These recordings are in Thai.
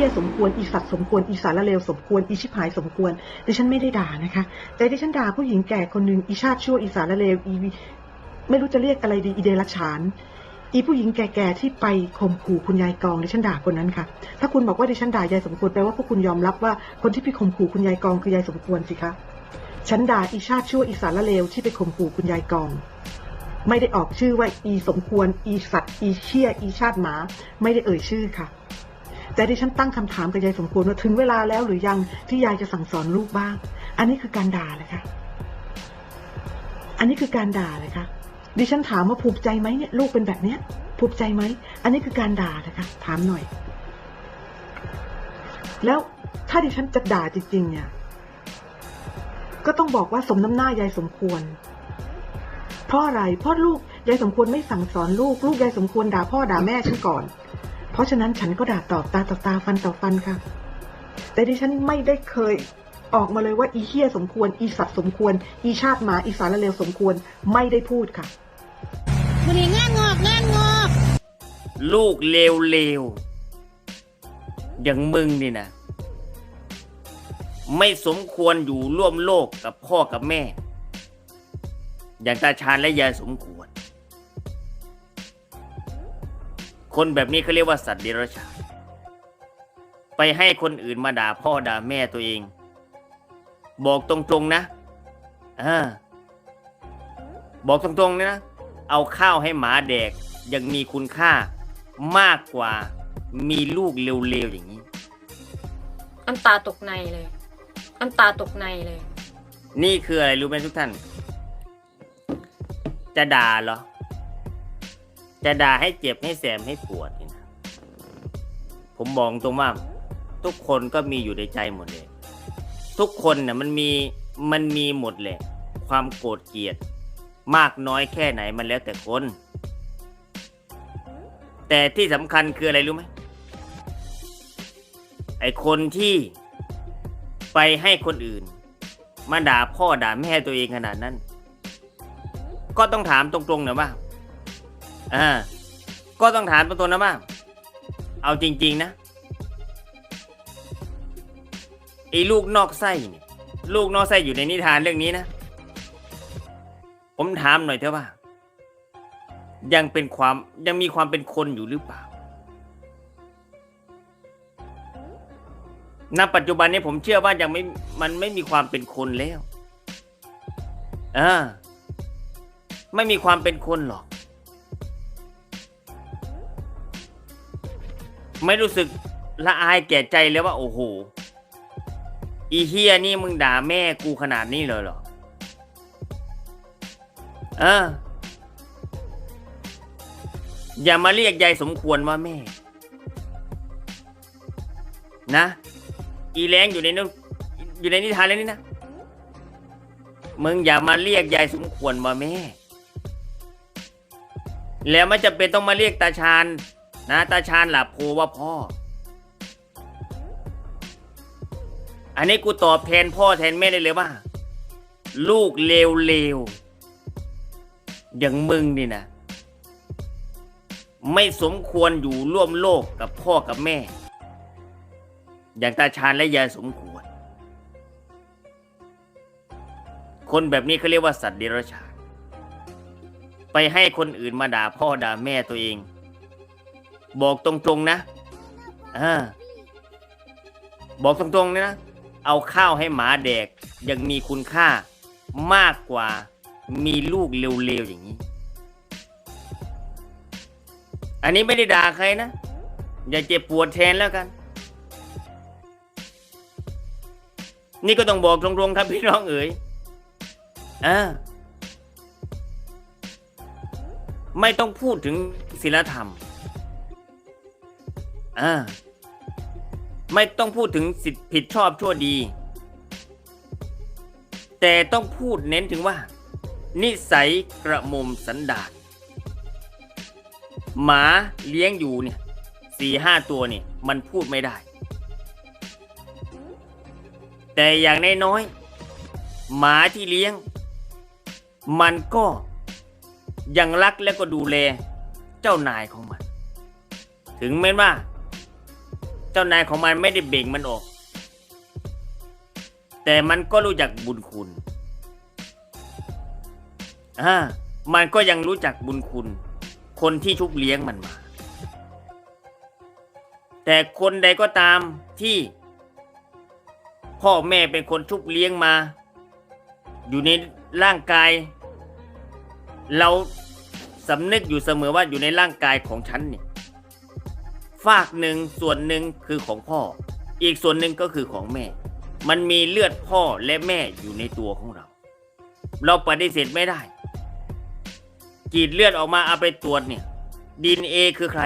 ฮี้ยสมควรอีสัตว์สมควรอีสารเลวสมควรอีชิบหายสมควรดิฉันไม่ได้ด่านะคะแต่ดิฉันด่าผู้หญิงแก่คนหนึ่งอีชาติชั่วอีสารเลวอีไม่รู้จะเรียกอะไรดีอีเดรัจฉานอีผู้หญิงแก่ๆที่ไปข่มขู่คุณยายกองดิฉันด่าคนนั้นค่ะ ถ้าคุณบอกว่าดิฉันด่ายายสมควรแปลว่าพวกคุณยอมรับว่าคนที่ไปข่มขู่คุณยายกองคือยายสมควรสิคะฉันด่าอีชาติชั่วอีสารเลวที่ไปข่มขู่คุณยายกอง ไม่ได้ออกชื่อว่าอีสมควร อีสัตว์อีเชี่ยอีชาติหมา ไม่ได้เอ่ยชื่อค่ะ แต่ที่ฉันตั้งคำถามกับยายสมควรว่าถึงเวลาแล้วหรือยังที่ยายจะสั่งสอนลูกบ้าง อันนี้คือการด่าเลยค่ะ อันนี้คือการด่าเลยค่ะ ดิฉันถามว่าภูมิใจไหมเนี่ยลูกเป็นแบบเนี้ยภูมิใจไหม อันนี้คือการด่าเลยค่ะถามหน่อย แล้วถ้าดิฉันจะด่าจริง ๆ เนี่ย ก็ต้องบอกว่าสมน้ำหน้ายายสมควร เพราะอะไร เพราะลูกยายสมควรไม่สั่งสอนลูก ลูกยายสมควรด่าพ่อด่าแม่ฉันก่อน เพราะฉะนั้นฉันก็ด่าตอบตาต่อตาฟันต่อฟันค่ะ แต่ดิฉันไม่ได้เคยออกมาเลยว่าอีเฮี้ยสมควร อีสัตว์สมควร อีชาติหมาอีสารเลวสมควรไม่ได้พูดค่ะวันนี้งานงอกงานงอก ลูกเลวเลวๆอย่างมึงนี่นะ ไม่สมควรอยู่ร่วมโลกกับพ่อกับแม่ อย่างตาชาญและยายสมควร คนแบบนี้เขาเรียกว่าสัตว์เดรัจฉานไปให้คนอื่นมาด่าพ่อด่าแม่ตัวเอง บอกตรงๆนะอ่าบอกตรงๆเลยนะ เอาข้าวให้หมาแดกยังมีคุณค่ามากกว่ามีลูกเร็วๆอย่างนี้อันตาตกในเลยอันตาตกในเลย นี่คืออะไรรู้ไหมทุกท่าน จะด่าเหรอ จะด่าให้เจ็บให้แสบให้ปวดนี่นะผมบอกตรงว่าทุกคนก็มีอยู่ในใจหมดเลย ทุกคนเนี่ยมันมีมันมีหมดแหละ ความโกรธเกลียด มากน้อยแค่ไหนมันแล้วแต่คน แต่ที่สำคัญคืออะไรรู้ไหมไอคนที่ไปให้คนอื่น มาด่าพ่อด่าแม่ตัวเองขนาดนั้น ก็ต้องถามตรงๆนะว่า อ่าก็ต้องถามตรงๆนะว่าง เอาจริง ๆ นะไอ้ลูกนอกไส้เนี่ยลูกนอกไส้อยู่ในนิทานเรื่องนี้นะ ผมถามหน่อยเถอะว่า ยังเป็นความยังมีความเป็นคนอยู่หรือเปล่าณปัจจุบันนี้ผมเชื่อว่ายังไม่มันไม่มีความเป็นคนแล้วอ่าไม่มีความเป็นคนหรอก ไม่รู้สึกละอายแก่ใจเลยว่า โอ้โหอีเฮียนี่มึงด่าแม่กูขนาดนี้เลยเหรอ เออ อย่ามาเรียกยายสมควรว่าแม่ นะ อีแรงอยู่ในนู้นอยู่ในนิทานแล้วนี่นะ มึงอย่ามาเรียกยายสมควรว่าแม่ แล้วไม่จะเป็นต้องมาเรียกตาชาญ นะตาชาญหลับโพว่าพ่อ อันนี้กูตอบแทนพ่อแทนแม่ได้เลยว่า ลูกเลวเลวๆอย่างมึงนี่นะ ไม่สมควรอยู่ร่วมโลกกับพ่อกับแม่ อย่างตาชาญและยายสมควร คนแบบนี้เขาเรียกว่าสัตว์เดรัจฉานไปให้คนอื่นมาด่าพ่อด่าแม่ตัวเอง บอกตรงๆนะอ่าบอกตรงๆนะ เอาข้าวให้หมาแดกยังมีคุณค่ามากกว่ามีลูกเร็วๆอย่างนี้ อันนี้ไม่ได้ด่าใครนะ อย่าเจ็บปวดแทนแล้วกัน นี่ก็ต้องบอกตรงๆครับพี่น้องเอ๋ยอ่าไม่ต้องพูดถึงศีลธรรม อ่าไม่ต้องพูดถึงสิทธิผิดชอบชั่วดี แต่ต้องพูดเน้นถึงว่า นิสัยกระมุมสันดานหมาเลี้ยงอยู่เนี่ยสี่ห้าตัวเนี่ยมันพูดไม่ได้ แต่อย่างน้อยๆหมาที่เลี้ยง มันก็ยังรักและก็ดูแลเจ้านายของมัน ถึงแม้ว่า เจ้านายของมันไม่ได้เบ่งมันออก แต่มันก็รู้จักบุญคุณอ่ามันก็ยังรู้จักบุญคุณ คนที่ชุบเลี้ยงมันมา แต่คนใดก็ตามที่ พ่อแม่เป็นคนชุบเลี้ยงมา อยู่ในร่างกาย เราสำนึกอยู่เสมอว่าอยู่ในร่างกายของฉันเนี่ย ฝากหนึ่งส่วนหนึ่งคือของพ่อ อีกส่วนหนึ่งก็คือของแม่ มันมีเลือดพ่อและแม่อยู่ในตัวของเรา เราปฏิเสธไม่ได้กรีดเลือดออกมาเอาไปตรวจเนี่ยดีเอคือใคร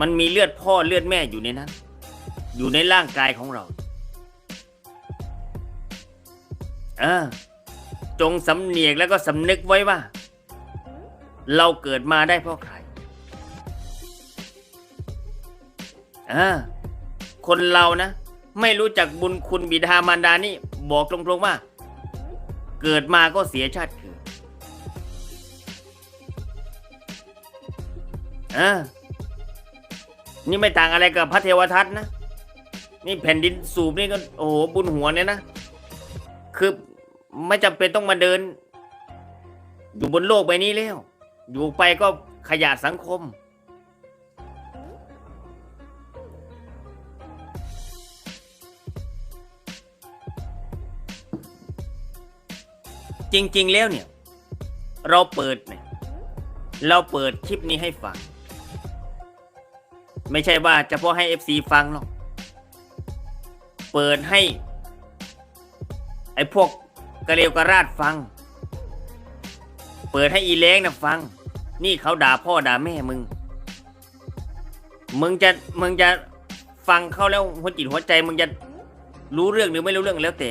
มันมีเลือดพ่อเลือดแม่อยู่ในนั้น อยู่ในร่างกายของเรา เออ จงสำเนียกแล้วก็สำนึกไว้ว่า เราเกิดมาได้เพราะใคร อคนเรานะ ไม่รู้จักบุญคุณบิดามารดานี่ บอกตรงๆว่า เกิดมาก็เสียชาติเกิดนี่ไม่ต่างอะไรกับพระเทวทัตนะ นี่แผ่นดินสูบนี่ก็โอ้โหบุญหัวเนี่ยนะ คือไม่จำเป็นต้องมาเดิน อยู่บนโลกใบนี้แล้ว อยู่ไปก็ขยะสังคม จริง ๆ แล้วเนี่ย เราเปิดเนี่ยเราเปิดคลิปนี้ให้ฟัง ไม่ใช่ว่าเฉพาะให้ FC ฟังหรอกเปิดให้ ไอ้พวกกระเลวกระราดฟัง เปิดให้อีเล้งนะฟัง นี่เขาด่าพ่อด่าแม่มึง มึงจะมึงจะฟังเขาแล้วหัวจิตหัวใจ มึงจะรู้เรื่องหรือไม่รู้เรื่องแล้วแต่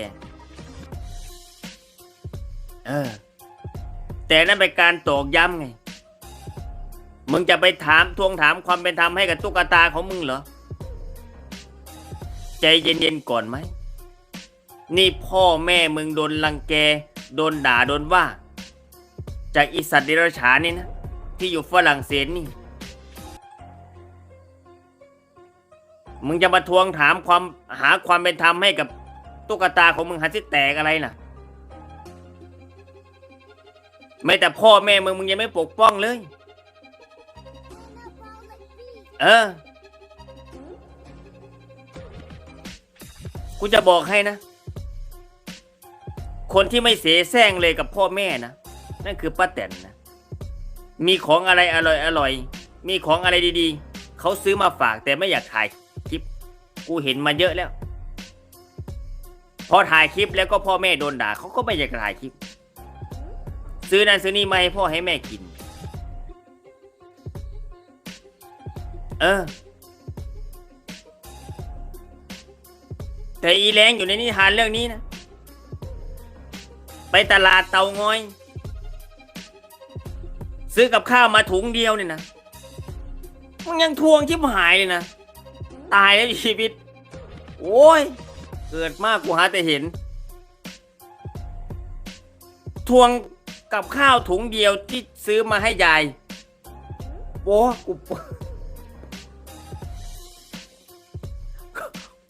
เออ แต่นั่นเป็นการตอกย้ำไง มึงจะไปถามทวงถามความเป็นธรรมให้กับตุ๊กตาของมึงเหรอ ใจเย็นๆก่อนไหม นี่พ่อแม่มึงโดนรังแก โดนด่าโดนว่า จากอีสัตว์เดรัจฉานนี่นะ ที่อยู่ฝรั่งเศสนี่ มึงจะมาทวงถามความหาความเป็นธรรมให้กับตุ๊กตาของมึงหันที่แตกอะไรล่ะ ไม่แต่พ่อแม่มึงมึงยังไม่ปกป้องเลย เออ กูจะบอกให้นะ คนที่ไม่เสแสร้งเลยกับพ่อแม่นะ นั่นคือป้าแตนนะ มีของอะไรอร่อยอร่อย มีของอะไรดีๆ เขาซื้อมาฝากแต่ไม่อยากถ่ายคลิป กูเห็นมาเยอะแล้ว พอถ่ายคลิปแล้วก็พ่อแม่โดนด่าเขาก็ไม่อยากถ่ายคลิป ซื้อนั่นซื้อนี่มาให้พ่อให้แม่กิน เออ แต่อีแรงอยู่ในนิทานเรื่องนี้นะ ไปตลาดเตางอย ซื้อกับข้าวมาถุงเดียวเนี่ยนะ มันยังทวงชิบหายเลยนะ ตายแล้วชีวิต โอ้ย เกิดมากกูหาแต่เห็น ทวง กับข้าวถุงเดียวที่ซื้อมาให้ยายโอ้กู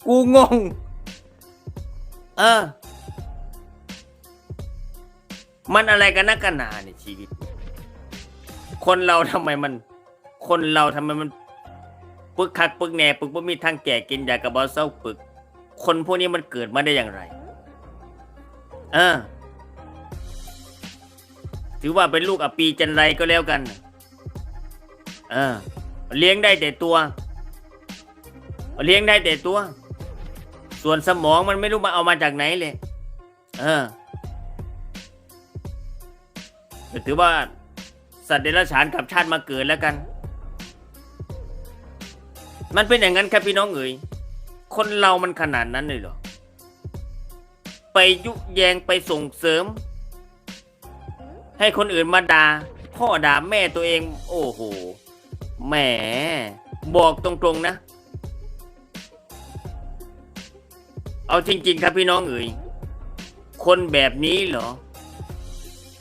กูงง เออ มันอะไรกันนักกันหนาในชีวิต คนเราทำไมมัน คนเราทำไมมันปึกคักปึกแหน่ปึกบ่มีทางแก่กินยากระเบาเศร้าปึก คนพวกนี้มันเกิดมาได้อย่างไร เออ ถือว่าเป็นลูกอปีจันไรก็แล้วกัน เออ เลี้ยงได้แต่ตัว เลี้ยงได้แต่ตัว ส่วนสมองมันไม่รู้มาเอามาจากไหนเลย เออถือว่าสัตว์เดรัจฉานกับชาติมาเกิดแล้วกัน มันเป็นอย่างนั้นครับพี่น้องเอ๋ย คนเรามันขนาดนั้นเลยเหรอ ไปยุแยงไปส่งเสริม ให้คนอื่นมาด่าพ่อด่าแม่ตัวเอง โอ้โหแหมบอกตรงๆนะ เอาจริง ๆ ครับพี่น้องเอ๋ยคนแบบนี้เหรอ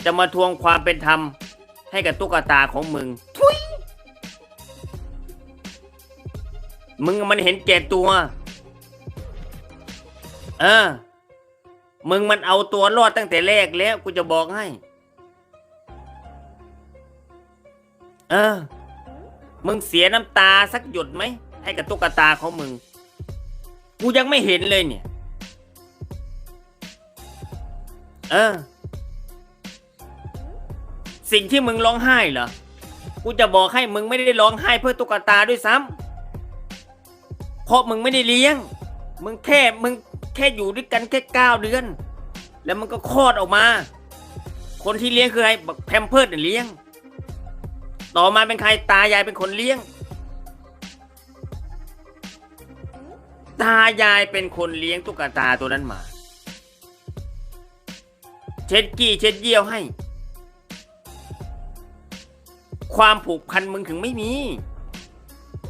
จะมาทวงความเป็นธรรม ให้กับตุ๊กตาของมึง ทุยมึงมันเห็นแก่ตัว เออ มึงมันเอาตัวรอดตั้งแต่แรกแล้ว กูจะบอกให้ เออ มึงเสียน้ำตาสักหยดไหม ให้กับตุ๊กตาของมึง กูยังไม่เห็นเลยเนี่ย เออ สิ่งที่มึงร้องไห้เหรอ กูจะบอกให้มึงไม่ได้ร้องไห้เพื่อตุ๊กตาด้วยซ้ำเพราะมึงไม่ได้เลี้ยง มึงแค่มึงแค่อยู่ด้วยกันแค่เก้าเดือน แล้วมันก็คลอดออกมา คนที่เลี้ยงคือใครบักแพมเพิร์ดเลี้ยง ต่อมาเป็นใครตายายเป็นคนเลี้ยง ตายายเป็นคนเลี้ยงตุ๊กตาตัวนั้นมา เช็ดกี้เช็ดเยี่ยวให้ ความผูกพันมึงถึงไม่มี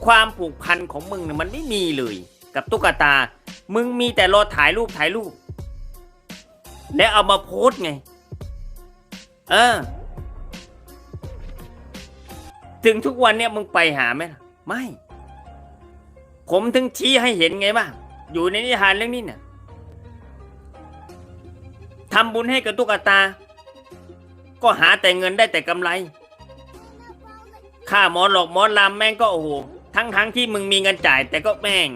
ความผูกพันของมึงเนี่ยมันไม่มีเลย กับตุ๊กตา มึงมีแต่รอถ่ายรูปถ่ายรูป และเอามาโพสต์ไง เออ ถึงทุกวันเนี่ยมึงไปหาไหมล่ะไม่ ผมถึงชี้ให้เห็นไงบ้างอยู่ในนิทานเรื่องนี้เนี่ยทำบุญให้กับตุ๊กตา ก็หาแต่เงินได้แต่กำไรค่าหมอหลอกหมอลำแม่งก็โอ้โหทั้งทั้งที่มึงมีเงินจ่ายแต่ก็แม่ง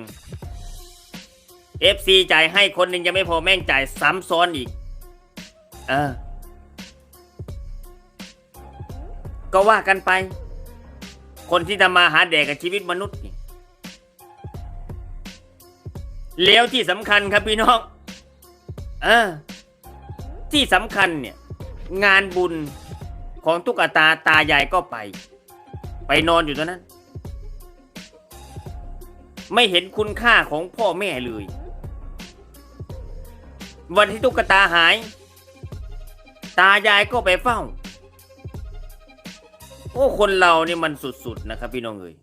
FC จ่ายให้คนหนึ่งยังไม่พอแม่งจ่ายซ้ำซ้อนอีก เออ ก็ว่ากันไป คนที่ทำมาหาแดกกับชีวิตมนุษย์นี่แล้วที่สำคัญครับพี่น้องเออที่สำคัญเนี่ย งานบุญของตุ๊กตาตายายก็ไป ไปนอนอยู่ตรงนั้น ไม่เห็นคุณค่าของพ่อแม่เลย วันที่ตุ๊กตาหาย ตายายก็ไปเฝ้า อ้คนเรานี่มันสุดๆนะครับพี่น้องเอ๋ย